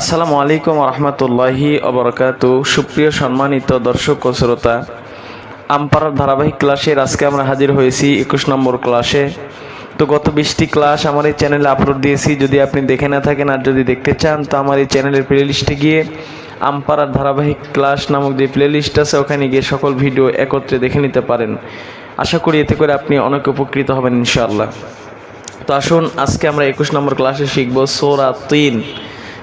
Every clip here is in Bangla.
আসসালামু আলাইকুম রহমতুল্লাহি অবরকাত সুপ্রিয় সম্মানিত দর্শক ও শ্রোতা, আমপাড়ার ধারাবাহিক ক্লাসের আজকে আমরা হাজির হয়েছি একুশ নম্বর ক্লাসে। তো গত বিশটি ক্লাস আমার এই চ্যানেলে আপলোড দিয়েছি, যদি আপনি দেখে না থাকেন আর যদি দেখতে চান, তো আমার এই চ্যানেলের প্লেলিস্টে গিয়ে আমপাড়ার ধারাবাহিক ক্লাস নামক যে প্লেলিস্ট আছে, ওখানে গিয়ে সকল ভিডিও একত্রে দেখে নিতে পারেন। আশা করি এতে করে আপনি অনেক উপকৃত হবেন ইনশাআল্লাহ। তো আসুন, আজকে আমরা একুশ নম্বর ক্লাসে শিখব সোরা তিন।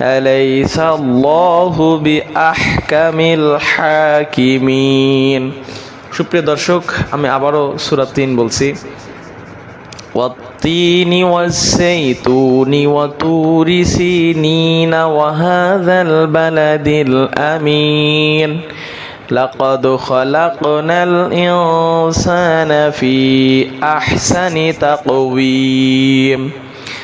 أليس الله بأحكم الحاكمين সুপ্রিয় দর্শক আমি আবারও সুরাত তিন বলছি والتين والزيتون وطور سينين وهذا البلد الأمين لقد خلقنا الإنسان في أحسن تقويم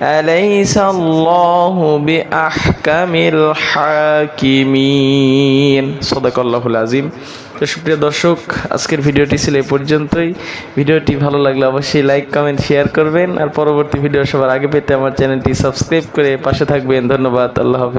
أليس الله بأحكم الحاكمين صدق الله العظيم তো সুপ্রিয় দর্শক আজকের ভিডিওটি ছিল এই পর্যন্তই ভিডিওটি ভালো লাগলে অবশ্যই লাইক কমেন্ট শেয়ার করবেন আর পরবর্তী ভিডিও সবার আগে পেতে আমার চ্যানেলটি সাবস্ক্রাইব করে পাশে থাকবেন ধন্যবাদ আল্লাহ হাফেজ